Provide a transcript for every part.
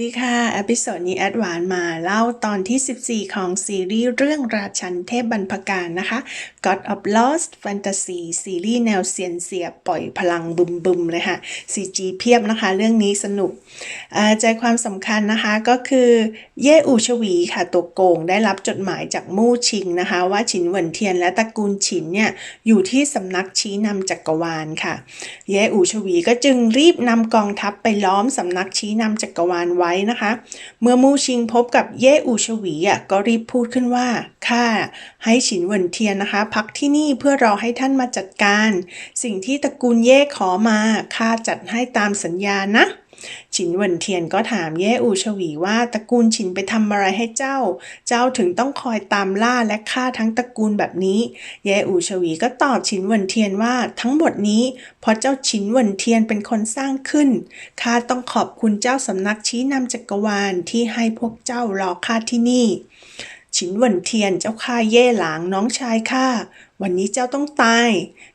ดีค่ะ อพิโซดนี้แอดวานมาเล่าตอนที่ 14 ของซีรีส์เรื่องราชันเทพบรรพการนะคะ God of Lost Fantasy ซีรีส์แนวเซียนเสียปล่อยพลังบึมบึมๆเลยค่ะ CG เพียบนะคะ เรื่องนี้สนุก ใจความสำคัญนะคะก็คือเย่อูชวีค่ะตัวโกงได้รับจดหมายจากมู่ชิงนะคะ ว่าฉินเหวินเทียนและตระกูลฉินเนี่ยอยู่ที่สำนักชี้นำจักรวาลค่ะ เย่อูชวีก็จึงรีบนำกองทัพไปล้อมสำนักชี้นำจักรวาลไว้นะคะเมื่อมู่ชิงพบกับเย่อูชวีอะก็รีบพูดขึ้นว่าข้าให้ฉินเวินเทียนนะคะ พักที่นี่เพื่อรอให้ท่านมาจัดการ สิ่งที่ตระกูลเย่ขอมาข้าจัดให้ตามสัญญานะ ฉินเวินเทียนก็ถามเย่อูชวีว่าตระกูลฉินไปทำอะไรให้เจ้า เจ้าถึงต้องคอยตามล่าและฆ่าทั้งตระกูลแบบนี้ เย่อูชวีก็ตอบฉินเวินเทียนว่าทั้งหมดนี้เพราะเจ้าฉินเวินเทียนเป็นคนสร้างขึ้น ข้าต้องขอบคุณเจ้าสำนักชี้นำจักรวาลที่ให้พวกเจ้ารอข้าที่นี่ฉินวินเทียนเจ้าข้าเย่หลางน้องชายข้าวันนี้เจ้าต้องตาย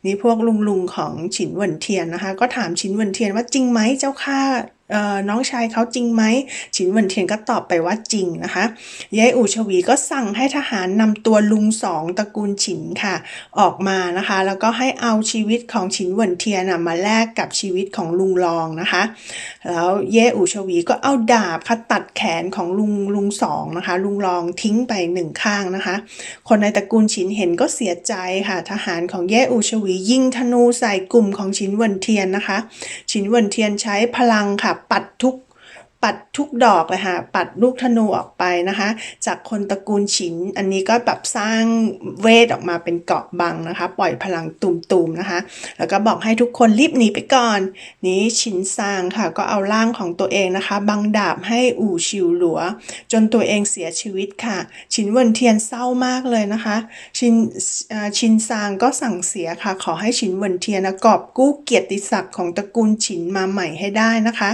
นี่พวกลุงลุงของฉินวินเทียนนะคะ ก็ถามฉินวินเทียนว่าจริงไหมเจ้าข้า น้องชายเขาจริงไหมฉินเหวินเทียนก็ตอบไปว่าจริงนะคะเย่อูชวีก็สั่งให้ทหารนำตัวลุงสองตระกูลฉินค่ะ ออกมานะคะ แล้วก็ให้เอาชีวิตของฉินเหวินเทียนมาแลกกับชีวิตของลุงรองนะคะ แล้วเย่อูชวีก็เอาดาบค่ะตัดแขนของลุงลุงสองนะคะ ลุงรองทิ้งไปหนึ่งข้างนะคะ คนในตระกูลฉินเห็นก็เสียใจค่ะ ทหารของเย่อูชวียิงธนูใส่กลุ่มของฉินเหวินเทียนนะคะ ฉินเหวินเทียนใช้พลังค่ะปัดทุก ปัดทุกดอกเลยค่ะปัดลูกธนูออกไปนะคะ จากคนตระกูลฉิน อันนี้ก็แบบสร้างเวทออกมาเป็นเกาะบังนะคะ ปล่อยพลังตุ่มๆนะคะ แล้วก็บอกให้ทุกคนรีบหนีไปก่อน นี้ฉินซางค่ะ ก็เอาร่างของตัวเองนะคะ บังดาบให้อู่ชิวหลัว จนตัวเองเสียชีวิตค่ะ ฉินเวินเทียนเศร้ามากเลยนะคะ ชินชินซางก็สั่งเสียค่ะ ขอให้ฉินเวินเทียนกอบกู้เกียรติศักดิ์ของตระกูลฉินมาใหม่ให้ได้นะคะ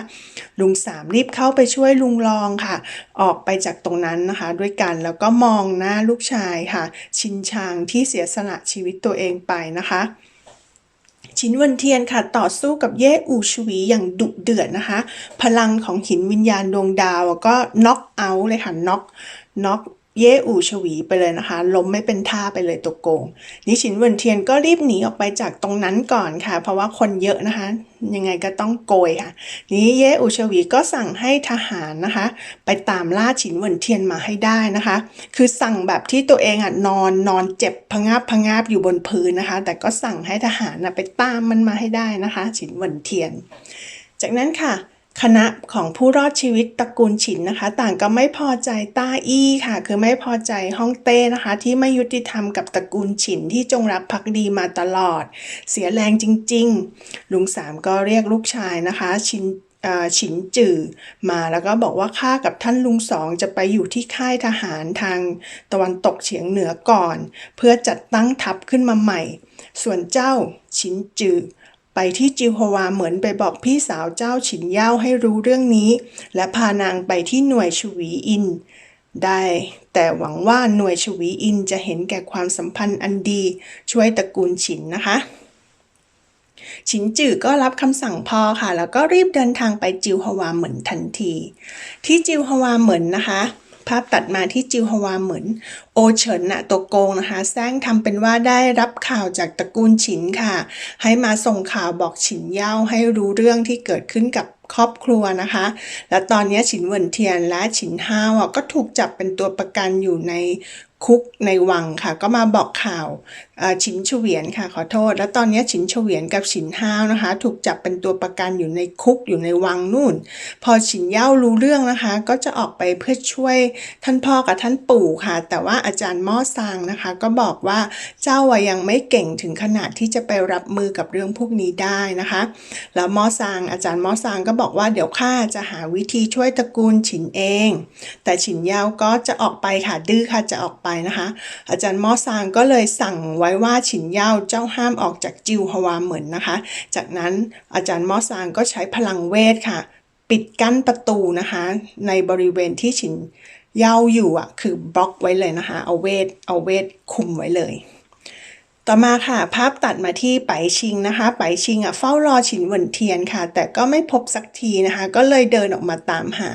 ลุงสามรีบเข้าไปช่วยลุงรองค่ะ ออกไปจากตรงนั้นนะคะ ด้วยกันแล้วก็มองหน้าลูกชายค่ะ ชินชางที่เสียสละชีวิตตัวเองไปนะคะชินวันเทียนค่ะต่อสู้กับเย่อูชวีอย่างดุเดือดนะคะ พลังของหินวิญญาณดวงดาวก็น็อกเอาท์เลยค่ะน็อกน็อก เย่อูชวีไปเลยนะคะ ล้มไม่เป็นท่าไปเลยตัวโกงนี่ชินเวันเทียนก็รีบหนีออกไปจากตรงนั้นก่อนค่ะ เพราะว่าคนเยอะนะคะ ยังไงก็ต้องโกยค่ะ นี้เย่อูชวีก็สั่งให้ทหารนะคะ ไปตามล่าฉินเวินเทียนมาให้ได้นะคะ คือสั่งแบบที่ตัวเองอะนอนนอนเจ็บพะงาบพะงาบอยู่บนพื้นนะคะ แต่ก็สั่งให้ทหารนะไปตามมันมาให้ได้นะคะฉินเวินเทียน จากนั้นค่ะ คณะของผู้รอดชีวิตตระกูลฉินนะคะ ต่างก็ไม่พอใจต้าอี้ค่ะ คือไม่พอใจฮ่องเต้นะคะ ที่ไม่ยุติธรรมกับตระกูลฉินที่จงรักภักดีมาตลอด เสียแรงจริง ๆ ลุงสามก็เรียกลูกชายนะคะชินฉินจื่อมาแล้วก็บอกว่าข้ากับท่านลุงสองจะไปอยู่ที่ค่ายทหารทางตะวันตกเฉียงเหนือก่อน เพื่อจัดตั้งทัพขึ้นมาใหม่ ส่วนเจ้าฉินจื่อ ไปที่จิวฮวาเหมือนไปบอกพี่สาวเจ้าฉินเย่าให้รู้เรื่องนี้ และพานางไปที่หน่วยชวีอิน ได้ แต่หวังว่าหน่วยชวีอินจะเห็นแก่ความสัมพันธ์อันดี ช่วยตระกูลฉินนะคะฉินจือก็รับคำสั่งพ่อค่ะ แล้วก็รีบเดินทางไปจิวฮวาเหมือนทันที ที่จิวฮวาเหมือนนะคะ ภาพตัดมาที่จิวฮวาเหมือน โอเฉินนะตัวโกงนะคะแซงทำเป็นว่าได้รับข่าวจากตระกูลฉินค่ะ ให้มาส่งข่าวบอกฉินเย่าให้รู้เรื่องที่เกิดขึ้นกับครอบครัวนะคะ และตอนนี้ฉินเวินเทียนและฉินห้าวก็ถูกจับเป็นตัวประกันอยู่ในคุกในวังค่ะ ก็มาบอกข่าว ฉินเฉวียนค่ะขอโทษ แล้วตอนนี้ฉินเฉวียนกับฉินห้าวนะคะ ถูกจับเป็นตัวประกันอยู่ในคุกอยู่ในวังนู่น พอฉินเย่ารู้เรื่องนะคะ ก็จะออกไปเพื่อช่วยท่านพ่อกับท่านปู่ค่ะ แต่ว่าอาจารย์ม่อซางนะคะ ก็บอกว่าเจ้าอะยังไม่เก่งถึงขนาดที่จะไปรับมือกับเรื่องพวกนี้ได้นะคะ แล้วม่อซางอาจารย์ม่อซางก็บอกว่าเดี๋ยวข้าจะหาวิธีช่วยตระกูลฉินเอง แต่ฉินเย่าก็จะออกไปค่ะดื้อค่ะจะออกไปนะคะ อาจารย์ม่อซางก็เลยสั่งไว้ว่าฉินเย่าเจ้าห้ามออกจากจิวฮวาเหมือนนะคะ จากนั้นอาจารย์มอซางก็ใช้พลังเวทค่ะ ปิดกั้นประตูนะคะ ในบริเวณที่ฉินเย่าอยู่อะ คือบล็อกไว้เลยนะคะ เอาเวทเอาเวทคุมไว้เลย ต่อมาค่ะ ภาพตัดมาที่ไปชิงนะคะ ไปชิงอะเฝ้ารอฉินเหวินเทียนค่ะ แต่ก็ไม่พบสักทีนะคะ ก็เลยเดินออกมาตามหา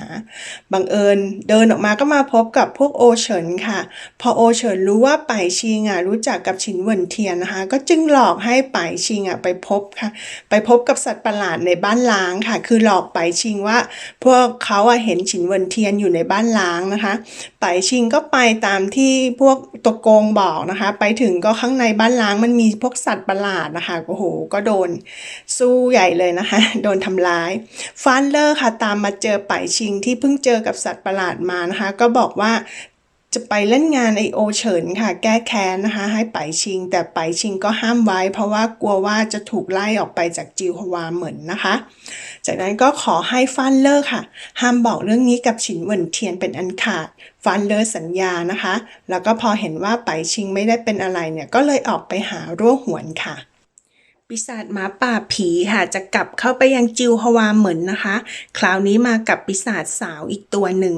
บังเอิญ เดินออกมาก็มาพบกับพวกโอเฉินค่ะ พอโอเฉินรู้ว่าไปชิงอะรู้จักกับฉินเหวินเทียนนะคะ ก็จึงหลอกให้ไปชิงอะไปพบค่ะ ไปพบกับสัตว์ประหลาดในบ้านล้างค่ะ คือหลอกไปชิงว่า พวกเขาอะเห็นฉินเหวินเทียนอยู่ในบ้านล้างนะคะไปชิงก็ไปตามที่พวกตัวโกงบอกนะคะ ไปถึงก็ข้างในบ้านล้างมันมีพวกสัตว์ประหลาดนะคะโอ้โหก็โดนสู้ใหญ่เลยนะคะ โดนทำร้ายฟานเลอร์ค่ะตามมาเจอไปชิงที่เพิ่งเจอกับสัตว์ประหลาดมานะคะ ก็บอกว่าจะไปเล่นงานไอโอเฉินค่ะ แก้แค้นนะคะ ให้ไปชิง แต่ไปชิงก็ห้ามไว้ เพราะว่ากลัวว่าจะถูกไล่ออกไปจากจิวฮวาเหมือนนะคะ จากนั้นก็ขอให้ฟานเลอร์ค่ะ ห้ามบอกเรื่องนี้กับฉินเหวินเทียนเป็นอันขาด ฟานเลอร์สัญญานะคะ แล้วก็พอเห็นว่าไปชิงไม่ได้เป็นอะไรเนี่ยก็เลยออกไปหาร่วหวนค่ะปีศาจหมาป่าผีค่ะจะกลับเข้าไปยังจิวฮวาเหมือนนะคะ คราวนี้มากับปีศาจสาวอีกตัวหนึ่ง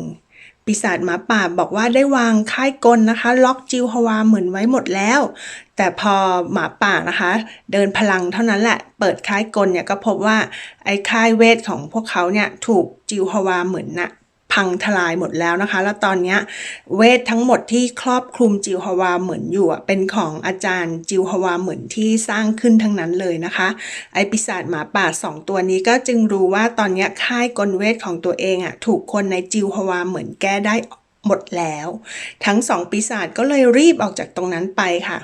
ปีศาจหมาป่าบอกว่าได้วางค่ายกลนะคะ ล็อกจิวฮวาเหมือนไว้หมดแล้ว แต่พอหมาป่านะคะ เดินพลังเท่านั้นแหละ เปิดค่ายกลเนี่ยก็พบว่าไอ้ค่ายเวทของพวกเขาเนี่ยถูกจิวฮวาเหมือนน่ะ พังทลายหมดแล้วนะคะ แล้วตอนนี้เวททั้งหมดที่ครอบคลุมจิวฮวาเหมือนอยู่เป็นของอาจารย์จิวฮวาเหมือนที่สร้างขึ้นทั้งนั้นเลยนะคะ ไอปีศาจหมาป่าสองตัวนี้ก็จึงรู้ว่าตอนนี้ค่ายกลเวทของตัวเองอะถูกคนในจิวฮวาเหมือนแก้ได้ หมดแล้ว ทั้งสองปีศาจก็เลยรีบออกจากตรงนั้นไปค่ะ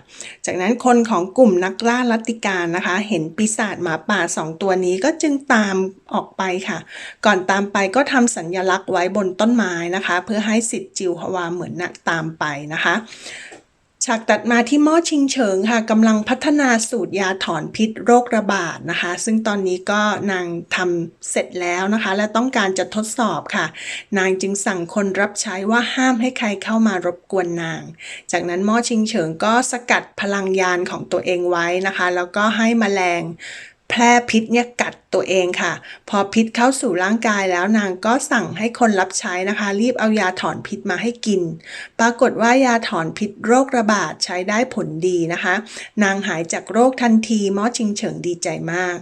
จากนั้นคนของกลุ่มนักล่าลัตติการนะคะ เห็นปีศาจหมาป่าสองตัวนี้ก็จึงตามออกไปค่ะ ก่อนตามไปก็ทำสัญญลักษณ์ไว้บนต้นไม้นะคะ เพื่อให้สิทธิ์จิวฮวาเหมือนนะตามไปนะคะ ฉากตัดมาที่หม้อชิงเฉิงค่ะกำลังพัฒนาสูตรยาถอนพิษโรคระบาดนะคะ ซึ่งตอนนี้ก็นางทำเสร็จแล้วนะคะ และต้องการจะทดสอบค่ะ นางจึงสั่งคนรับใช้ว่าห้ามให้ใครเข้ามารบกวนนาง จากนั้นหม้อชิงเฉิงก็สกัดพลังยานของตัวเองไว้นะคะ แล้วก็ให้แมลงแพร่พิษเนี่ยกัด ตัวเองค่ะ พอพิษเข้าสู่ร่างกายแล้วนางก็สั่งให้คนรับใช้นะคะ รีบเอายาถอนพิษมาให้กิน ปรากฏว่ายาถอนพิษโรคระบาดใช้ได้ผลดีนะคะ นางหายจากโรคทันทีมอชิงเฉิงดีใจมาก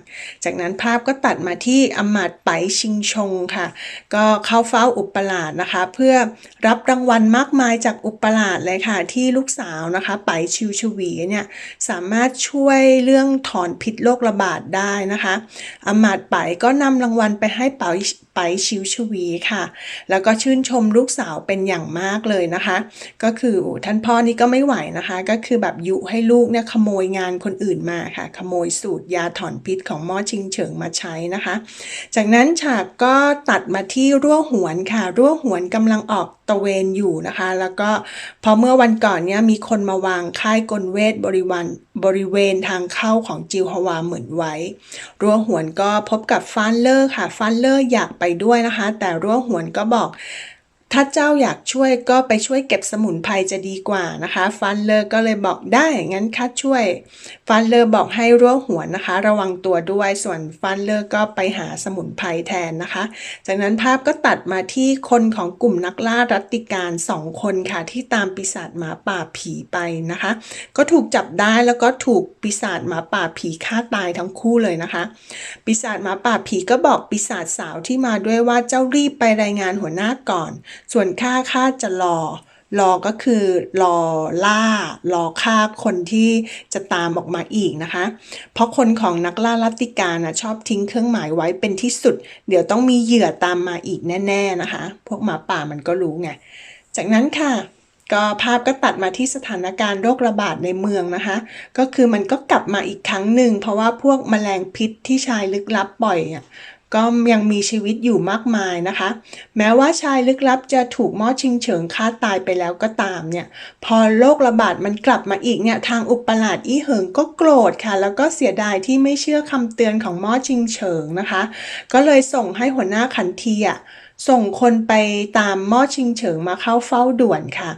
จากนั้นภาพก็ตัดมาที่อำมาตไปชิงชงค่ะ ก็เข้าเฝ้าอุปราชนะคะ เพื่อรับรางวัลมากมายจากอุปราชเลยค่ะ ที่ลูกสาวนะคะไปชิวชวีเนี่ยสามารถช่วยเรื่องถอนพิษโรคระบาดได้นะคะอำมาทไปก็นำรางวัลไปให้เปาไปชิวชวีค่ะ แล้วก็ชื่นชมลูกสาวเป็นอย่างมากเลยนะคะ ก็คือท่านพ่อนี่ก็ไม่ไหวนะคะ ก็คือแบบยุให้ลูกเนี่ยขโมยงานคนอื่นมาค่ะ ขโมยสูตรยาถอนพิษของหม้อชิงเฉิงมาใช้นะคะ จากนั้นฉากก็ตัดมาที่รั่วหวนค่ะรั่วหวนกำลังออกตะเวนอยู่นะคะ แล้วก็พอเมื่อวันก่อนเนี่ยมีคนมาวางค่ายกลเวทบริวันบริเวณทางเข้าของจิวฮวาเหมือนไว้ รั่วหวนก็พบกับฟานเลอร์ค่ะฟานเลอร์อยากไปด้วยนะคะ แต่รั่วหวนก็บอก ถ้าเจ้าอยากช่วยก็ไปช่วยเก็บสมุนไพรจะดีกว่านะคะ ฟันเลอร์ก็เลยบอกได้งั้นข้าช่วย ฟันเลอร์บอกให้รั่วหัวนะคะ ระวังตัวด้วยส่วนฟันเลอร์ก็ไปหาสมุนไพรแทนนะคะ จากนั้นภาพก็ตัดมาที่คนของกลุ่มนักล่ารัตติการสองคนค่ะ ที่ตามปีศาจหมาป่าผีไปนะคะ ก็ถูกจับได้แล้วก็ถูกปีศาจหมาป่าผีฆ่าตายทั้งคู่เลยนะคะปีศาจหมาป่าผีก็บอกปีศาจสาวที่มาด้วยว่าเจ้ารีบไปรายงานหัวหน้าก่อนส่วนข้าข้าจะรอ รอก็คือรอล่า รอฆ่าคนที่จะตามออกมาอีกนะคะ เพราะคนของนักล่าลัตติการนะชอบทิ้งเครื่องหมายไว้เป็นที่สุด เดี๋ยวต้องมีเหยื่อตามมาอีกแน่ ๆนะคะ พวกหมาป่ามันก็รู้ไง จากนั้นค่ะก็ภาพก็ตัดมาที่สถานการณ์โรคระบาดในเมืองนะคะ ก็คือมันก็กลับมาอีกครั้งหนึ่ง เพราะว่าพวกแมลงพิษที่ชายลึกลับปล่อยอะ ก็ยังมีชีวิตอยู่มากมายนะคะ แม้ว่าชายลึกลับจะถูกมอชิงเฉิงฆ่าตายไปแล้วก็ตามเนี่ย พอโรคระบาดมันกลับมาอีกเนี่ยทางอุปราชอี้เหิงก็โกรธค่ะ แล้วก็เสียดายที่ไม่เชื่อคำเตือนของมอชิงเฉิงนะคะ ก็เลยส่งให้หัวหน้าขันทีอะส่งคนไปตามมอชิงเฉิงมาเข้าเฝ้าด่วนค่ะ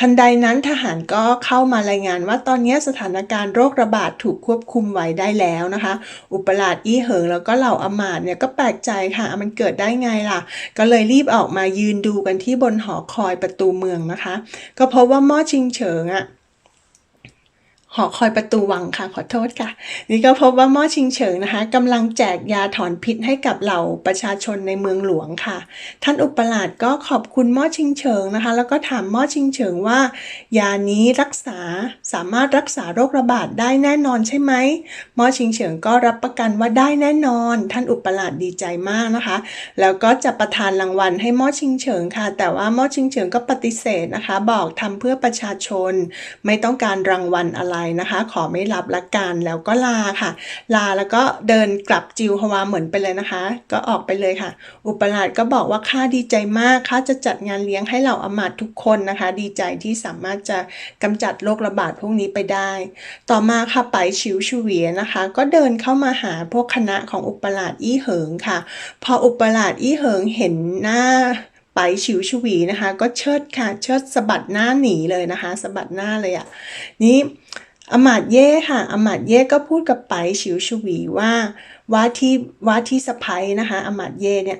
ทันใดนั้นทหารก็เข้ามารายงานว่าตอนนี้สถานการณ์โรคระบาดถูกควบคุมไว้ได้แล้วนะคะ อุปราชอี้เหิงแล้วก็เหล่าอมาตย์เนี่ยก็แปลกใจค่ะ มันเกิดได้ไงล่ะ ก็เลยรีบออกมายืนดูกันที่บนหอคอยประตูเมืองนะคะ ก็พบว่าม้อชิงเฉิงอะ หอคอยประตูวังค่ะขอโทษค่ะ นี่ก็พบว่าหม้อชิงเฉิงนะคะกำลังแจกยาถอนพิษให้กับเหล่าประชาชนในเมืองหลวงค่ะ ท่านอุปราชก็ขอบคุณหม้อชิงเฉิงนะคะ แล้วก็ถามหม้อชิงเฉิงว่า ยานี้รักษาสามารถรักษาโรคระบาดได้แน่นอนใช่ไหมหม้อชิงเฉิงก็รับประกันว่าได้แน่นอน ท่านอุปราชดีใจมากนะคะ แล้วก็จะประทานรางวัลให้หม้อชิงเฉิงค่ะ แต่ว่าหม้อชิงเฉิงก็ปฏิเสธนะคะ บอกทำเพื่อประชาชน ไม่ต้องการรางวัลอะไรนะคะ ขอไม่รับละกันแล้วก็ลาค่ะ ลาแล้วก็เดินกลับจิวฮวาเหมือนไปเลยนะคะ ก็ออกไปเลยค่ะ อุปราชก็บอกว่าข้าดีใจมากข้าจะจัดงานเลี้ยงให้เหล่าอมาตทุกคนนะคะ ดีใจที่สามารถจะกำจัดโรคระบาดพวกนี้ไปได้ ต่อมาค่ะไปชิวชูเวียนะคะ ก็เดินเข้ามาหาพวกคณะของอุปราชอี้เหิงค่ะ พออุปราชอี้เหิงเห็นหน้าไปฉิวชวีนะคะ ก็เชิดค่ะเชิดสะบัดหน้าหนีเลยนะคะสะบัดหน้าเลยอะ่ะนี่ อมาตเย่ค่ะอมาตเย่ก็พูดกับไปฉิวชวีว่าว่าที่ว่าที่สะพ้ยนะคะอมาตเย่เนี่ย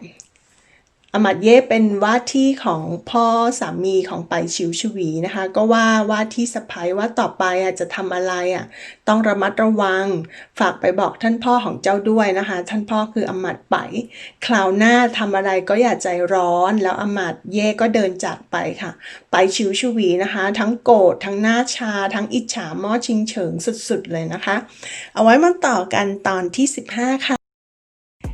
อมาตย์เย่เป็นว่าที่ของพ่อสามีของไปชิวชวีนะคะ ก็ว่าว่าที่สะพ้ยว่าต่อไปอะจะทำอะไรอะต้องระมัดระวัง ฝากไปบอกท่านพ่อของเจ้าด้วยนะคะ ท่านพ่อคืออมาตย์ไปคราวหน้าทำอะไรก็อย่าใจร้อน แล้วอมาตย์เย่ก็เดินจากไปค่ะ ไปชิวชวีนะคะ ทั้งโกรธทั้งหน้าชา ทั้งอิจฉาม้อชิงเฉิงสุดๆเลยนะคะ เอาไว้มาต่อกันตอนที่ 15 ค่ะ